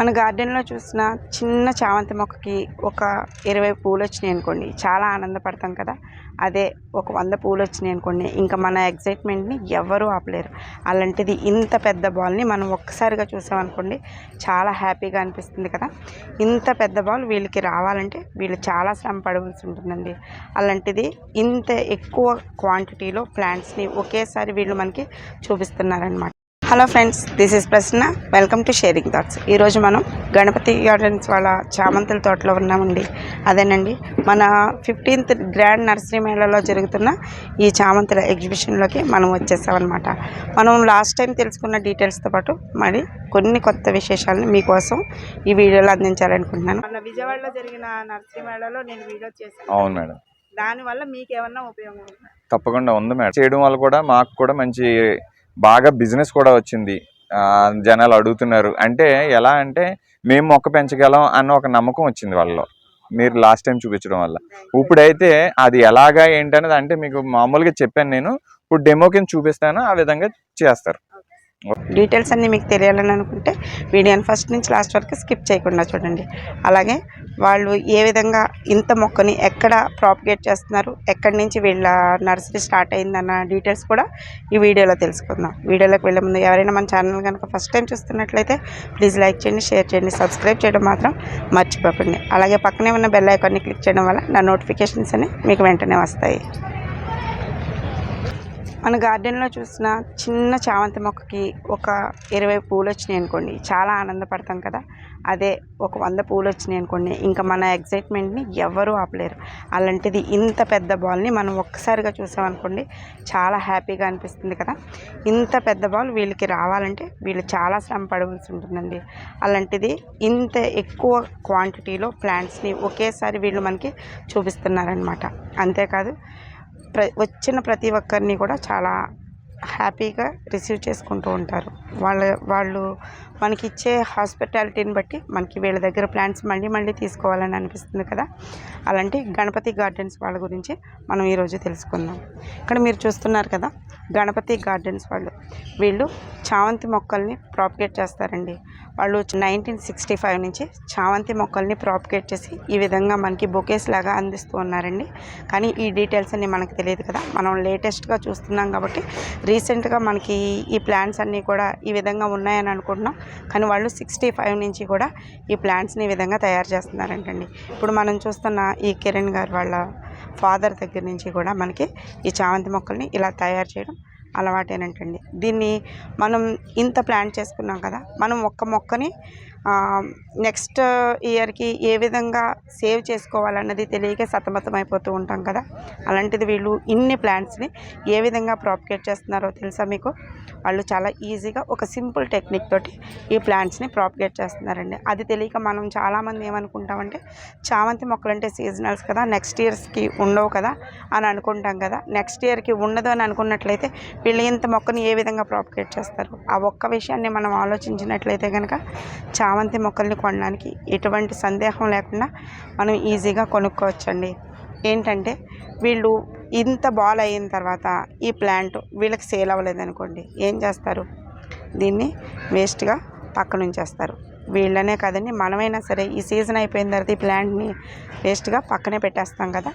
మన గార్డెన్లో చూసిన చిన్న చామంతి మొక్కకి ఒక ఇరవై పూలు వచ్చినాయి అనుకోండి చాలా ఆనందపడతాం కదా. అదే ఒక వంద పూలు వచ్చినాయి అనుకోండి ఇంకా మన ఎగ్జైట్మెంట్ని ఎవరూ ఆపలేరు. అలాంటిది ఇంత పెద్ద బాల్ని మనం ఒక్కసారిగా చూసామనుకోండి చాలా హ్యాపీగా అనిపిస్తుంది కదా. ఇంత పెద్ద బాల్ వీళ్ళకి రావాలంటే వీళ్ళు చాలా శ్రమ పడవలసి ఉంటుందండి. అలాంటిది ఇంత ఎక్కువ క్వాంటిటీలో ప్లాంట్స్ని ఒకేసారి వీళ్ళు మనకి చూపిస్తున్నారనమాట hello friends this is Prasanna welcome to sharing thoughts ఈరోజు మనం గణపతి గార్డెన్స్ వాళ్ళ చామంతుల తోటలో ఉన్నామండి. అదేనండి. మన ఫిఫ్టీన్త్ గ్రాండ్ నర్సరీ మేళలో జరుగుతున్న ఈ చామంతుల ఎగ్జిబిషన్లోకి మనం వచ్చేసామన్నమాట. మనం లాస్ట్ టైం తెలుసుకున్న డీటెయిల్స్తో పాటు మరి కొన్ని కొత్త విశేషాలను మీకోసం ఈ వీడియోలో అందించాలనుకుంటున్నాను. మన విజయవాడలో జరిగిన నర్సరీ మేళలో నేను వీడియో చేశాను. అవును మేడం. దానివల్ల మీకు ఏమన్నా ఉపయోగం తప్పకుండా ఉంది మేడం. చేయడం వల్ల కూడా మాకు కూడా మంచి బాగా బిజినెస్ కూడా వచ్చింది. జనాలు అడుగుతున్నారు. అంటే ఎలా అంటే మేము మొక్క పెంచగలం అన్న ఒక నమ్మకం వచ్చింది వాళ్ళలో. మీరు లాస్ట్ టైం చూపించడం వల్ల. ఇప్పుడైతే అది ఎలాగా ఏంటనేది అంటే మీకు మామూలుగా చెప్పాను నేను. ఇప్పుడు డెమో కింద చూపిస్తాను. ఆ విధంగా చేస్తారు. డీటెయిల్స్ అన్నీ మీకు తెలియాలని అనుకుంటే వీడియోని ఫస్ట్ నుంచి లాస్ట్ వరకు స్కిప్ చేయకుండా చూడండి. అలాగే వాళ్ళు ఏ విధంగా ఇంత మొక్కని ఎక్కడ ప్రాపగేట్ చేస్తున్నారు ఎక్కడి నుంచి వీళ్ళ నర్సరీ స్టార్ట్ అయిందన్న డీటెయిల్స్ కూడా ఈ వీడియోలో తెలుసుకుందాం. వీడియోలోకి వెళ్ళే ముందు ఎవరైనా మన ఛానల్ కనుక ఫస్ట్ టైం చూస్తున్నట్లయితే ప్లీజ్ లైక్ చేయండి షేర్ చేయండి సబ్స్క్రైబ్ చేయడం మాత్రం మర్చిపోకండి. అలాగే పక్కనే ఉన్న బెల్ ఐకాన్ని క్లిక్ చేయడం వల్ల నా నోటిఫికేషన్స్ అన్ని మీకు వెంటనే వస్తాయి. మన గార్డెన్లో చూసిన చిన్న చామంతి మొక్కకి ఒక ఇరవై పూలు వచ్చినాయి అనుకోండి చాలా ఆనందపడతాం కదా. అదే ఒక వంద పూలు వచ్చినాయి అనుకోండి ఇంకా మన ఎగ్జైట్మెంట్ని ఎవరూ ఆపలేరు. అలాంటిది ఇంత పెద్ద బాల్ని మనం ఒక్కసారిగా చూసామనుకోండి చాలా హ్యాపీగా అనిపిస్తుంది కదా. ఇంత పెద్ద బాల్ వీళ్ళకి రావాలంటే వీళ్ళు చాలా శ్రమ పడవలసి ఉంటుందండి. అలాంటిది ఇంత ఎక్కువ క్వాంటిటీలో ప్లాంట్స్ని ఒకేసారి వీళ్ళు మనకి చూపిస్తున్నారనమాట అంతేకాదు ప్ర వచ్చిన ప్రతి ఒక్కరిని కూడా చాలా హ్యాపీగా రిసీవ్ చేసుకుంటూ ఉంటారు. వాళ్ళ వాళ్ళు మనకి ఇచ్చే హాస్పిటాలిటీని బట్టి మనకి వీళ్ళ దగ్గర ప్లాంట్స్ మళ్ళీ మళ్ళీ తీసుకోవాలని అనిపిస్తుంది కదా. అలాంటి గణపతి గార్డెన్స్ వాళ్ళ గురించి మనం ఈరోజు తెలుసుకుందాం. ఇక్కడ మీరు చూస్తున్నారు కదా గణపతి గార్డెన్స్ వాళ్ళు. వీళ్ళు చామంతి మొక్కల్ని ప్రాపిగేట్ చేస్తారండి. వాళ్ళు నైన్టీన్ సిక్స్టీ ఫైవ్ నుంచి చామంతి మొక్కల్ని ప్రాపిగేట్ చేసి ఈ విధంగా మనకి బొకేస్ లాగా అందిస్తూ ఉన్నారండి. కానీ ఈ డీటెయిల్స్ అన్ని మనకు తెలియదు కదా. మనం లేటెస్ట్గా చూస్తున్నాం కాబట్టి రీసెంట్గా మనకి ఈ ప్లాంట్స్ అన్నీ కూడా ఈ విధంగా ఉన్నాయని అనుకుంటున్నాం. కానీ వాళ్ళు సిక్స్టీ ఫైవ్ నుంచి కూడా ఈ ప్లాంట్స్ని ఈ విధంగా తయారు చేస్తున్నారంటండి. ఇప్పుడు మనం చూస్తున్న ఈ కిరణ్ గారు వాళ్ళ ఫాదర్ దగ్గర నుంచి కూడా మనకి ఈ చామంతి మొక్కల్ని ఇలా తయారు చేయడం అలవాటేనంటండి. దీన్ని మనం ఇంత ప్లాన్ చేసుకున్నాం కదా మనం ఒక్క మొక్కని నెక్స్ట్ ఇయర్కి ఏ విధంగా సేవ్ చేసుకోవాలన్నది తెలియక సతమతం అయిపోతూ ఉంటాం కదా. అలాంటిది వీళ్ళు ఇన్ని ప్లాంట్స్ని ఏ విధంగా ప్రాపికేట్ చేస్తున్నారో తెలుసా మీకు? వాళ్ళు చాలా ఈజీగా ఒక సింపుల్ టెక్నిక్ తోటి ఈ ప్లాంట్స్ని ప్రాపికేట్ చేస్తున్నారండి. అది తెలియక మనం చాలామంది ఏమనుకుంటామంటే చామంతి మొక్కలు అంటే సీజనల్స్ కదా నెక్స్ట్ ఇయర్స్కి ఉండవు కదా అని అనుకుంటాం కదా. నెక్స్ట్ ఇయర్కి ఉండదు అని అనుకున్నట్లయితే వీళ్ళు ఇంత మొక్కని ఏ విధంగా ప్రాపికేట్ చేస్తారు? ఆ ఒక్క విషయాన్ని మనం ఆలోచించినట్లయితే కనుక చా చామంతి మొక్కల్ని కొనడానికి ఎటువంటి సందేహం లేకుండా మనం ఈజీగా కొనుక్కోవచ్చండి. ఏంటంటే వీళ్ళు ఇంత బాల్ అయిన తర్వాత ఈ ప్లాంట్ వీళ్ళకి సేల్ అవ్వలేదు అనుకోండి ఏం చేస్తారు? దీన్ని వేస్ట్గా పక్కన ఉంచేస్తారు వీళ్ళనే కదండి మనమైనా సరే ఈ సీజన్ అయిపోయిన తర్వాత ఈ ప్లాంట్ని వేస్ట్గా పక్కనే పెట్టేస్తాం కదా.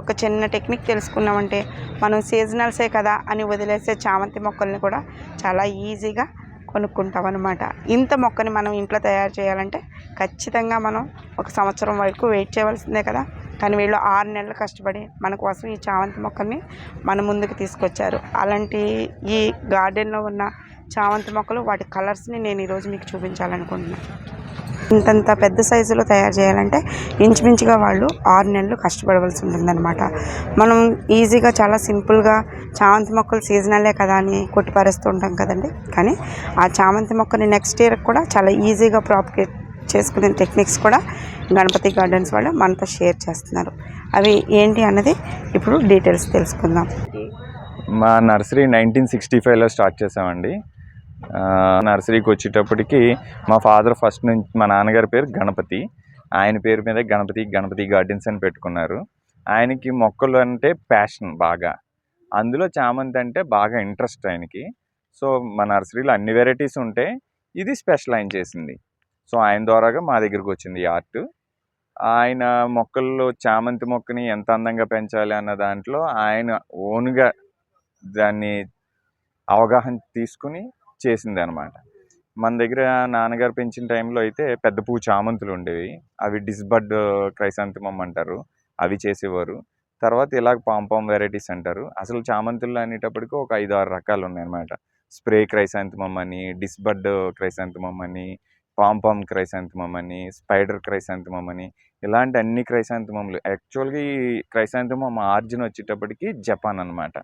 ఒక చిన్న టెక్నిక్ తెలుసుకున్నామంటే మనం సీజనల్సే కదా అని వదిలేసే చామంతి మొక్కల్ని కూడా చాలా ఈజీగా కొనుక్కుంటాం అనమాట ఇంత మొక్కని మనం ఇంట్లో తయారు చేయాలంటే ఖచ్చితంగా మనం ఒక సంవత్సరం వరకు వెయిట్ చేయవలసిందే కదా. కానీ వీళ్ళు ఆరు నెలలు కష్టపడి మన కోసం ఈ చామంతి మొక్కల్ని మన ముందుకు తీసుకొచ్చారు. అలాంటి ఈ గార్డెన్లో ఉన్న చామంతి మొక్కలు వాటి కలర్స్ని నేను ఈరోజు మీకు చూపించాలనుకుంటున్నాను. ఇంతంత పెద్ద సైజులో తయారు చేయాలంటే ఇంచుమించుగా వాళ్ళు ఆరు నెలలు కష్టపడవలసి ఉంటుందన్నమాట. మనం ఈజీగా చాలా సింపుల్గా చామంతి మొక్కలు సీజనలే కదా అని కొట్టిపారేస్తూ ఉంటాం కదండి. కానీ ఆ చామంతి మొక్కని నెక్స్ట్ ఇయర్ కూడా చాలా ఈజీగా ప్రాపగేట్ చేసుకునే టెక్నిక్స్ కూడా గణపతి గార్డెన్స్ వాళ్ళు మనతో షేర్ చేస్తున్నారు. అవి ఏంటి అన్నది ఇప్పుడు డీటెయిల్స్ తెలుసుకుందాం. మా నర్సరీ నైన్టీన్ సిక్స్టీ ఫైవ్లో స్టార్ట్ చేసామండి. నర్సరీకి వచ్చేటప్పటికి మా ఫాదర్ ఫస్ట్ నుంచి మా నాన్నగారి పేరు గణపతి. ఆయన పేరు మీద గణపతి గణపతి గార్డెన్స్ అని పెట్టుకున్నారు. ఆయనకి మొక్కలు అంటే ప్యాషన్ బాగా. అందులో చామంతి అంటే బాగా ఇంట్రెస్ట్ ఆయనకి. సో మా నర్సరీలో అన్ని వెరైటీస్ ఉంటాయి ఇది స్పెషల్ ఆయన చేసింది. సో ఆయన ద్వారాగా మా దగ్గరికి వచ్చింది ఈ ఆర్ట్. ఆయన మొక్కల్లో చామంతి మొక్కని ఎంత అందంగా పెంచాలి అన్న దాంట్లో ఆయన ఓన్గా దాన్ని అవగాహన తీసుకుని చేసింది అనమాట మన దగ్గర నాన్నగారు పెంచిన టైంలో అయితే పెద్ద పువ్వు చామంతులు ఉండేవి. అవి డిస్బర్డ్ క్రైసాంతిమం అంటారు. అవి చేసేవారు. తర్వాత ఇలాగ పాంపాం వెరైటీస్ అంటారు. అసలు చామంతులు అనేటప్పటికి ఒక ఐదు ఆరు రకాలు ఉన్నాయన్నమాట. స్ప్రే క్రైసాంతిమం అని డిస్బర్డ్ క్రైసాంతిమం అని పాంపాం క్రైసాంతిమం అని స్పైడర్ క్రైసాంతిమం అని ఇలాంటి అన్ని క్రైసాంతిమములు యాక్చువల్గా ఈ క్రైసాంతిమం ఆర్జిన్ వచ్చేటప్పటికి జపాన్ అనమాట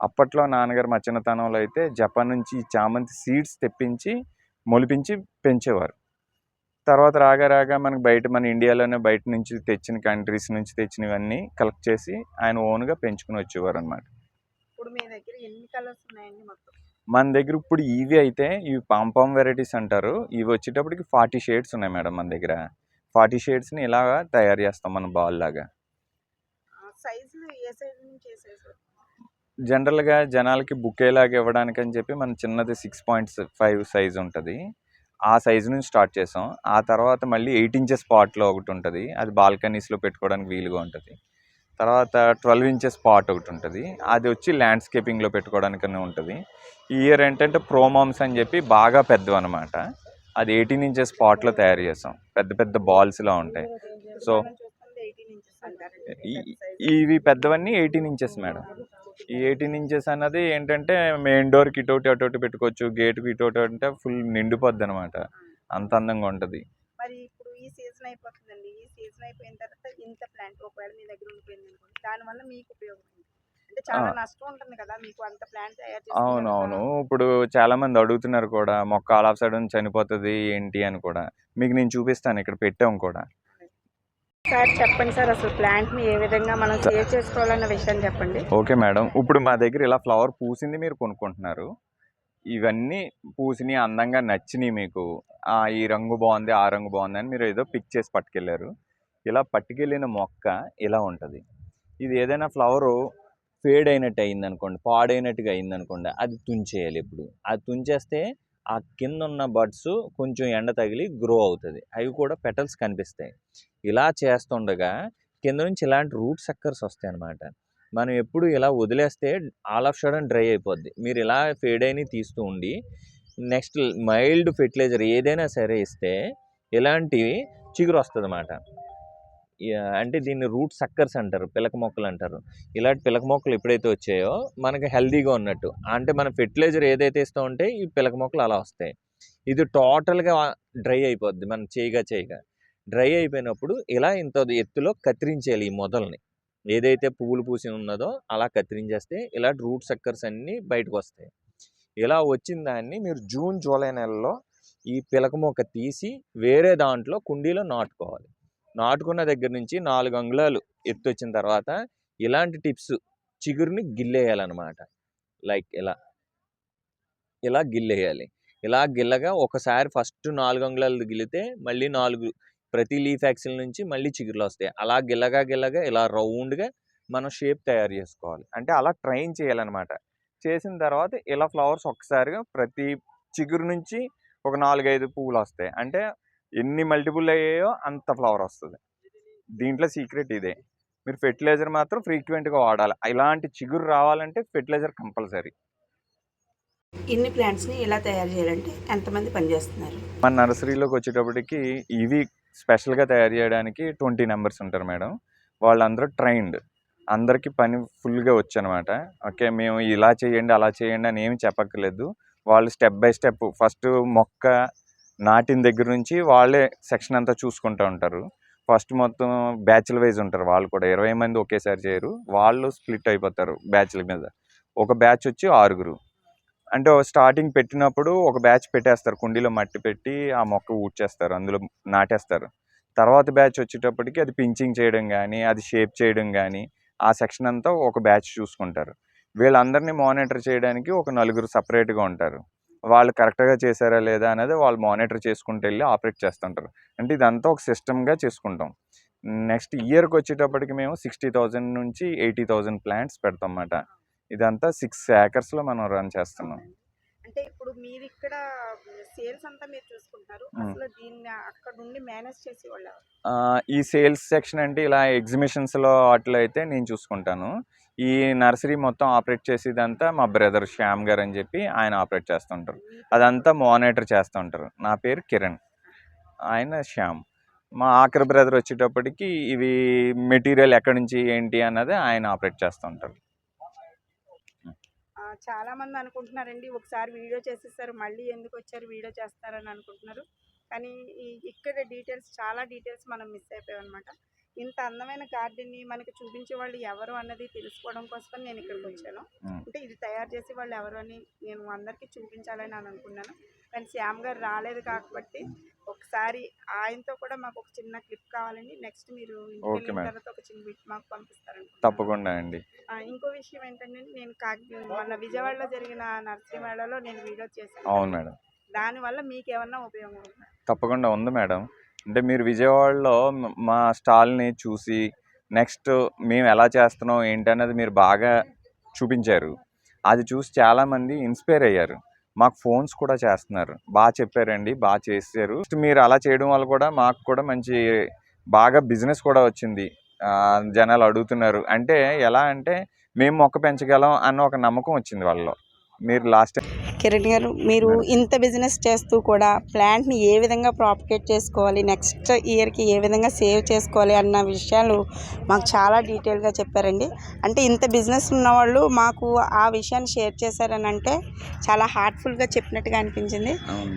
అప్పట్లో నాన్నగారు మా చిన్నతనంలో అయితే జపాన్ నుంచి ఈ చామంతి సీడ్స్ తెప్పించి మొలిపించి పెంచేవారు. తర్వాత రాగా రాగా మనకి బయట మన ఇండియాలోనే బయట నుంచి తెచ్చిన కంట్రీస్ నుంచి తెచ్చినవన్నీ కలెక్ట్ చేసి ఆయన ఓన్గా పెంచుకుని వచ్చేవారు అనమాట మన దగ్గర ఇప్పుడు ఇవి అయితే ఇవి పాంపాం వెరైటీస్ అంటారు. ఇవి వచ్చేటప్పటికి ఫార్టీ షేడ్స్ ఉన్నాయి మేడం మన దగ్గర. ఫార్టీ షేడ్స్ని ఇలాగా తయారు చేస్తాం మన బాల్ లాగా సైజులు ఏ సైజు నుంచి వేసేసారు జనరల్గా జనాలకి బుకేలాగా ఇవ్వడానికి అని చెప్పి మన చిన్నది సిక్స్ పాయింట్ ఫైవ్ సైజ్ ఉంటుంది. ఆ సైజు నుంచి స్టార్ట్ చేసాం. ఆ తర్వాత మళ్ళీ ఎయిట్ ఇంచెస్ పాట్లో ఒకటి ఉంటుంది. అది బాల్కనీస్లో పెట్టుకోవడానికి వీలుగా ఉంటుంది. తర్వాత ట్వెల్వ్ ఇంచెస్ పాట్ ఒకటి ఉంటుంది. అది వచ్చి ల్యాండ్స్కేపింగ్లో పెట్టుకోవడానికనే ఉంటుంది. ఈ ఇయర్ ఏంటంటే ప్రోమామ్స్ అని చెప్పి బాగా పెద్దవి అనమాట అది ఎయిటీన్ ఇంచెస్ పాట్లో తయారు చేసాం. పెద్ద పెద్ద బాల్స్లా ఉంటాయి. సో ఇవి పెద్దవన్నీ ఎయిటీన్ ఇంచెస్ మేడం. ఈ ఎయిటీన్ ఇంచెస్ అన్నది ఏంటంటే మెయిన్ డోర్కి ఇటోటి అటోటి పెట్టుకోవచ్చు గేట్కి ఇటోటి అంటే ఫుల్ నిండిపోద్ది అనమాట అంత అందంగా ఉంటుంది మరి ఇప్పుడు ఈ సీజన్ అయిపోతుందండి ఈ సీజన్ అయిపోయిన తర్వాత ఇంత ప్లాంట్ ఒకవేళ మీ దగ్గర ఉండిపోయింది అనుకోండి దానివల్ల మీకు ఉపయోగం ఏంటి? అంటే చాలా ఆ. నష్టం ఉంటుంది కదా మీకు అంత ప్లాంట్ తయారు చేసిన అవును. అవును ఇప్పుడు చాలా మంది అడుగుతున్నారు కూడా మొక్క ఆల్ ఆఫ్ సడన్ చనిపోతుంది ఏంటి అని కూడా మీకు నేను చూపిస్తాను ఇక్కడ పెట్టాం కూడా సార్ చెప్పండి సార్ అసలు ప్లాంట్ని ఏ విధంగా మనం సేవ్ చేసుకోవాలన్న విషయం చెప్పండి. Okay madam. ఇప్పుడు మా దగ్గర ఇలా ఫ్లవర్ పూసింది మీరు కొనుక్కుంటున్నారు. ఇవన్నీ పూసినాయి అందంగా నచ్చినాయి మీకు. ఆ, ఈ రంగు బాగుంది ఆ రంగు బాగుంది అని మీరు ఏదో పిక్ చేసి పట్టుకెళ్ళారు ఇలా పట్టుకెళ్ళిన మొక్క ఇలా ఉంటుంది. ఇది ఏదైనా ఫ్లవరు ఫేడ్ అయినట్టు అయింది అనుకోండి పాడైనట్టుగా అయింది అనుకోండి అది తుంచేయాలి ఇప్పుడు. అది తుంచేస్తే ఆ కింద ఉన్న బడ్స్ కొంచెం ఎండ తగిలి గ్రో అవుతుంది. అవి కూడా పెటల్స్ కనిపిస్తాయి. ఇలా చేస్తుండగా కింద నుంచి ఇలాంటి రూట్ సక్కర్స్ వస్తాయి అన్నమాట మనం ఎప్పుడు ఇలా వదిలేస్తే ఆల్ ఆఫ్ షడన్ డ్రై అయిపోద్ది. మీరు ఇలా ఫేడ్ అయిన తీస్తూ ఉండి నెక్స్ట్ మైల్డ్ ఫెర్టిలైజర్ ఏదైనా సరే ఇస్తే ఇలాంటివి చిగురు వస్తుంది అన్నమాట అంటే దీన్ని రూట్ సక్కర్స్ అంటారు పిలక మొక్కలు అంటారు. ఇలాంటి పిలక మొక్కలు ఎప్పుడైతే వచ్చాయో మనకి హెల్దీగా ఉన్నట్టు. అంటే మనం ఫెర్టిలైజర్ ఏదైతే ఇస్తూ ఉంటే ఈ పిలక మొక్కలు అలా వస్తాయి. ఇది టోటల్గా డ్రై అయిపోద్ది మనం చేయగా చేయగా. డ్రై అయిపోయినప్పుడు ఇలా ఇంత ఎత్తులో కత్తిరించేయాలి ఈ మొదల్ని. ఏదైతే పువ్వులు పూసి ఉన్నదో అలా కత్తిరించేస్తే ఇలా రూట్ సక్కర్స్ అన్నీ బయటకు వస్తాయి. ఇలా వచ్చిన దాన్ని మీరు జూన్ జూలై నెలలో ఈ పిలక మొక్క తీసి వేరే దాంట్లో కుండీలో నాటుకోవాలి. నాటుకున్న దగ్గర నుంచి నాలుగు అంగుళాలు ఎత్తు వచ్చిన తర్వాత ఇలాంటి టిప్స్ చిగురుని గిల్లేయాలన్నమాట. లైక్ ఇలా. ఇలా గిల్లేయాలి. ఇలా గిల్లగా ఒకసారి ఫస్ట్ నాలుగు అంగుళాలు గిల్లితే మళ్ళీ నాలుగు ప్రతి లీఫ్ యాక్సిల్ నుంచి మళ్ళీ చిగురులు వస్తాయి. అలా గిల్లగా గిల్లగా ఇలా రౌండ్గా మనం షేప్ తయారు చేసుకోవాలి. అంటే అలా ట్రైన్ చేయాలన్నమాట. చేసిన తర్వాత ఇలా ఫ్లవర్స్ ఒక్కసారిగా ప్రతి చిగురు నుంచి ఒక నాలుగైదు పువ్వులు వస్తాయి. అంటే ఎన్ని మల్టిపుల్ అయ్యాయో అంత ఫ్లవర్ వస్తుంది. దీంట్లో సీక్రెట్ ఇదే. మీరు ఫెర్టిలైజర్ మాత్రం ఫ్రీక్వెంట్గా వాడాలి. ఇలాంటి చిగురు రావాలంటే ఫెర్టిలైజర్ కంపల్సరీ. ఇన్ని ప్లాంట్స్ని ఇలా తయారు చేయాలంటే ఎంతమంది పనిచేస్తున్నారు మన నర్సరీలోకి వచ్చేటప్పటికి ఇవి స్పెషల్గా తయారు చేయడానికి ట్వంటీ నెంబర్స్ ఉంటారు మేడం. వాళ్ళందరూ ట్రైన్డ్. అందరికీ పని ఫుల్గా వచ్చనమాట. ఓకే మేము ఇలా చేయండి అలా చేయండి అని ఏమి చెప్పక్కర్లేదు. వాళ్ళు స్టెప్ బై స్టెప్ ఫస్ట్ మొక్క నాటిన దగ్గర నుంచి వాళ్ళే సెక్షన్ అంతా చూసుకుంటూ ఉంటారు. ఫస్ట్ మొత్తం బ్యాచ్ల వైజ్ ఉంటారు వాళ్ళు కూడా. ఇరవై మంది ఒకేసారి చేయరు. వాళ్ళు స్ప్లిట్ అయిపోతారు బ్యాచ్ల మీద. ఒక బ్యాచ్ వచ్చి ఆరుగురు. అంటే స్టార్టింగ్ పెట్టినప్పుడు ఒక బ్యాచ్ పెట్టేస్తారు. కుండీలో మట్టి పెట్టి ఆ మొక్క ఊడ్చేస్తారు. అందులో నాటేస్తారు. తర్వాత బ్యాచ్ వచ్చేటప్పటికి అది పించింగ్ చేయడం కానీ అది షేప్ చేయడం కానీ ఆ సెక్షన్ అంతా ఒక బ్యాచ్ చూసుకుంటారు. వీళ్ళందరినీ మానిటర్ చేయడానికి ఒక నలుగురు సపరేట్గా ఉంటారు. వాళ్ళు కరెక్ట్గా చేశారా లేదా అనేది వాళ్ళు మానిటర్ చేసుకుంటూ వెళ్ళి ఆపరేట్ చేస్తుంటారు. అంటే ఇదంతా ఒక సిస్టమ్గా చేసుకుంటాం. నెక్స్ట్ ఇయర్కి వచ్చేటప్పటికి మేము సిక్స్టీ థౌజండ్ నుంచి ఎయిటీ థౌజండ్ ప్లాంట్స్ పెడతాం అన్నమాట ఇదంతా సిక్స్ ఏకర్స్లో మనం రన్ చేస్తున్నాం. అంటే ఇప్పుడు మీరు ఇక్కడ సేల్స్ అంతా మీరు చూసుకుంటారు. అసలు దీన్ని అక్కడ నుండి మేనేజ్ ఈ సేల్స్ సెక్షన్ అంటే ఇలా ఎగ్జిబిషన్స్లో వాటిలో అయితే నేను చూసుకుంటాను. ఈ నర్సరీ మొత్తం ఆపరేట్ చేసేదంతా మా బ్రదర్ శ్యామ్ గారు అని చెప్పి ఆయన ఆపరేట్ చేస్తుంటారు. అదంతా మానిటర్ చేస్తుంటారు. నా పేరు కిరణ్. ఆయన శ్యామ్. మా ఆఖరి బ్రదర్ వచ్చేటప్పటికి ఇవి మెటీరియల్ ఎక్కడి నుంచి ఏంటి అన్నది ఆయన ఆపరేట్ చేస్తుంటారు. ఆ, చాలా మంది అనుకుంటున్నారండి ఒకసారి వీడియో చేసేసారు మళ్ళీ ఎందుకు వచ్చారు వీడియో చేస్తారని అనుకుంటున్నారు. కానీ ఈ- ఇక్కడ డీటెయిల్స్ చాలా డీటెయిల్స్ మనం మిస్ అయిపోయాం అనమాట ఇంత అందమైన గార్డెన్ని మనకి చూపించే వాళ్ళు ఎవరు అన్నది తెలుసుకోవడం కోసం నేను ఇక్కడికి వచ్చాను. మ్మ్. అంటే ఇది తయారు చేసే వాళ్ళు ఎవరు అని నేను అందరికీ చూపించాలని నేను అనుకున్నాను. కానీ శ్యామ్ గారు రాలేదు కాబట్టి ఒకసారి ఆయనతో కూడా మాకు ఒక చిన్న క్లిప్ కావాలండి. నెక్స్ట్ మీరు ఇంటికి. తర్వాత ఒక చిన్న బిట్ మాకు పంపిస్తారండి తప్పకుండా అండి. ఇంకో విషయం ఏంటంటే నేను కాకి మొన్న విజయవాడలో జరిగిన నర్సరీ మేళలో నేను వీడియో చేశాను. అవును మేడం. దానివల్ల మీకు ఏమన్నా ఉపయోగం ఉందా? తప్పకుండా ఉంది మేడం. అంటే మీరు విజయవాడలో మా స్టాల్ని చూసి నెక్స్ట్ మేము ఎలా చేస్తున్నాం ఏంటి అన్నది మీరు బాగా చూపించారు. అది చూసి చాలామంది ఇన్స్పైర్ అయ్యారు. మాకు ఫోన్స్ కూడా చేస్తున్నారు. బాగా చెప్పారండి బాగా చేశారు. మీరు అలా చేయడం వల్ల కూడా మాకు కూడా మంచి బాగా బిజినెస్ కూడా వచ్చింది. జనాలు అడుగుతున్నారు. అంటే ఎలా అంటే మేము మొక్క పెంచగలం అన్న ఒక నమ్మకం వచ్చింది వాళ్ళలో. మీరు లాస్ట్ కిరణ్ గారు మీరు. ఇంత బిజినెస్ చేస్తూ కూడా ప్లాంట్ని ఏ విధంగా ప్రాపగేట్ చేసుకోవాలి నెక్స్ట్ ఇయర్కి ఏ విధంగా సేవ్ చేసుకోవాలి అన్న విషయాలు మాకు చాలా డీటెయిల్గా చెప్పారండి. అంటే ఇంత బిజినెస్ ఉన్నవాళ్ళు మాకు ఆ విషయాన్ని షేర్ చేశారని అంటే చాలా హార్ట్ఫుల్గా చెప్పినట్టుగా అనిపించింది.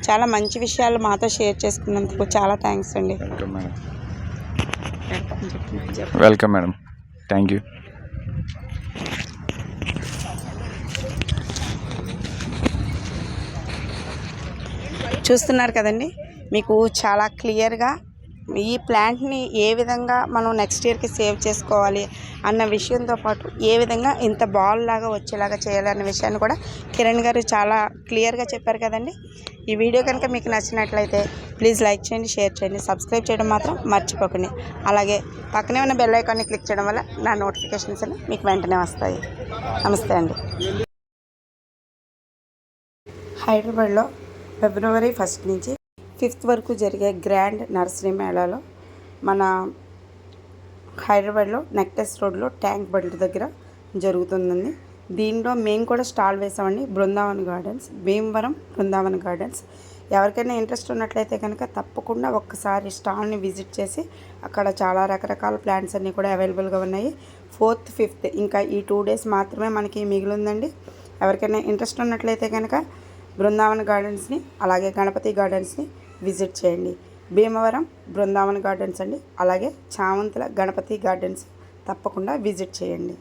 చాలా మంచి విషయాలు మాతో షేర్ చేసుకున్నందుకు చాలా థ్యాంక్స్ అండి. వెల్కమ్ మేడం థ్యాంక్ యూ చూస్తున్నారు కదండి. మీకు చాలా క్లియర్గా ఈ ప్లాంట్ని ఏ విధంగా మనం నెక్స్ట్ ఇయర్కి సేవ్ చేసుకోవాలి అన్న విషయంతో పాటు ఏ విధంగా ఇంత బాల్ లాగా వచ్చేలాగా చేయాలి అన్న విషయాన్ని కూడా కిరణ్ గారు చాలా క్లియర్గా చెప్పారు కదండి. ఈ వీడియో కనుక మీకు నచ్చినట్లయితే ప్లీజ్ లైక్ చేయండి షేర్ చేయండి సబ్స్క్రైబ్ చేయడం మాత్రం మర్చిపోకండి. అలాగే పక్కనే ఉన్న బెల్ ఐకాన్ని క్లిక్ చేయడం వల్ల నా నోటిఫికేషన్స్ అన్ని మీకు వెంటనే వస్తాయి. నమస్తే అండి. హైదరాబాద్లో ఫిబ్రవరి ఫస్ట్ నుంచి ఫిఫ్త్ వరకు జరిగే గ్రాండ్ నర్సరీ మేళాలో మన హైదరాబాద్లో నెక్టెస్ రోడ్లో ట్యాంక్ బండ్ దగ్గర జరుగుతుందండి. దీనిలో మేము కూడా స్టాల్ వేసామండి. Brindavan gardens Bhimavaram Brindavan gardens. ఎవరికైనా ఇంట్రెస్ట్ ఉన్నట్లయితే కనుక తప్పకుండా ఒక్కసారి స్టాల్ని విజిట్ చేసి అక్కడ చాలా రకరకాల ప్లాంట్స్ అన్నీ కూడా అవైలబుల్గా ఉన్నాయి. ఫోర్త్ ఫిఫ్త్ ఇంకా ఈ టూ డేస్ మాత్రమే మనకి మిగిలిందండి. ఎవరికైనా ఇంట్రెస్ట్ ఉన్నట్లయితే కనుక బృందావన్ గార్డెన్స్ని అలాగే గణపతి గార్డెన్స్ని విజిట్ చేయండి. భీమవరం బృందావన్ గార్డెన్స్ అండి. అలాగే చామంతుల గణపతి గార్డెన్స్ తప్పకుండా విజిట్ చేయండి.